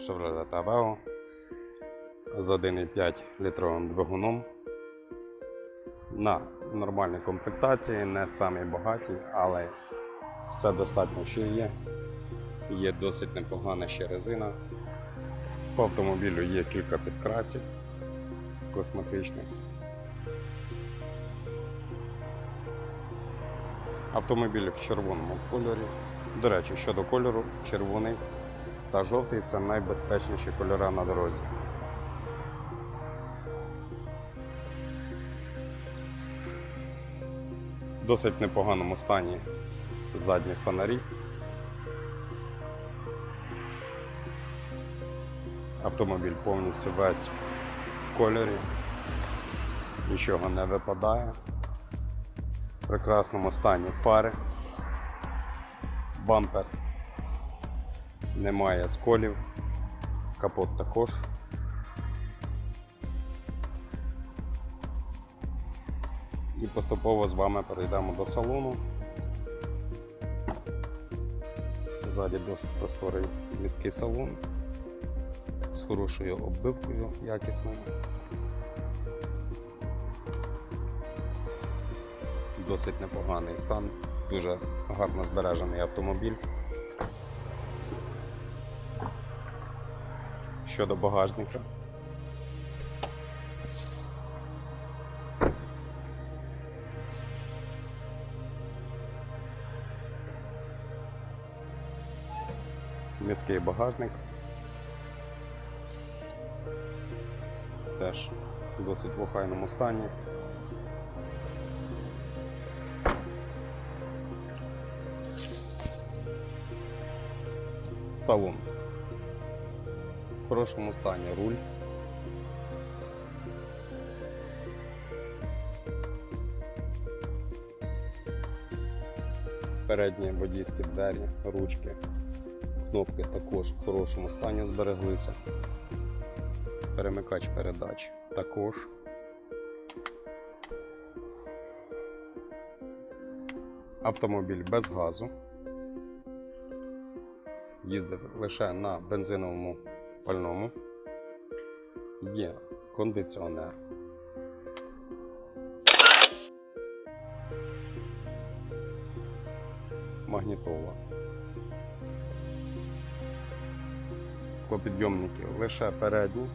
Chevrolet Aveo з 1,5 літровим двигуном. На нормальній комплектації, не самі багаті, але все достатньо що є. Є досить непогана ще резина. По автомобілю є кілька підкрасів косметичних. Автомобіль в червоному кольорі. До речі, щодо кольору, червоний та жовтий це найбезпечніші кольори на дорозі. В досить непоганому стані задні фонарі. Автомобіль повністю весь в кольорі, нічого не випадає. В прекрасному стані фари, бампер немає сколів, капот також. І поступово з вами перейдемо до салону. Ззаді досить просторий місткий салон з хорошою оббивкою якісною. Досить непоганий стан, дуже гарно збережений автомобіль. Щодо багажника. Місткий багажник. Теж в досить в стані. Салон. Хорошому стані руль. Передні водійські двері, ручки, кнопки також в хорошому стані збереглися. Перемикач передач також. Автомобіль без газу. Їздив лише на бензиновому пальному. Є кондиціонер. Магнітола. Склопідйомники лише передні,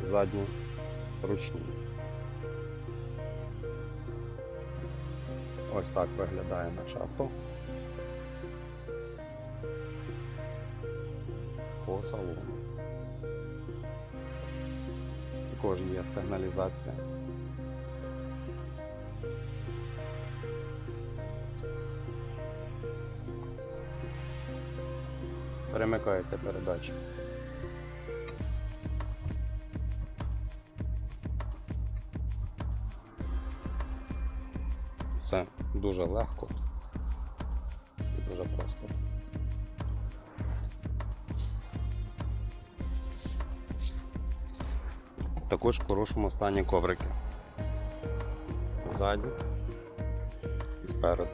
задні, ручні. Ось так виглядає наше авто. По салону. Також є сигналізація. Перемикаються передачі. Все дуже легко і дуже просто. Також в хорошому стані коврики. Ззаді і спереду.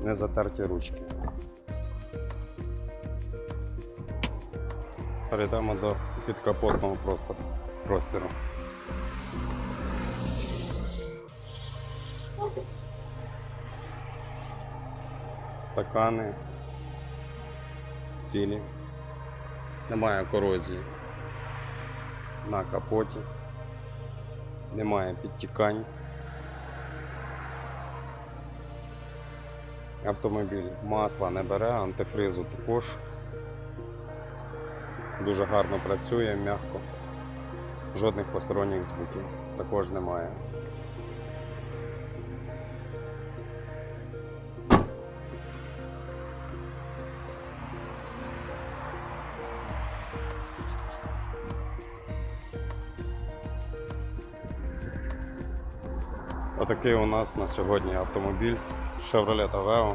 Не затерті ручки. Перейдемо до підкапотного просто простору. Стакани цілі. Немає корозії на капоті, немає підтікань. Автомобіль масла не бере, антифризу також. Дуже гарно працює, м'яко. Жодних посторонніх звуків також немає. Отакий у нас на сьогодні автомобіль Chevrolet Aveo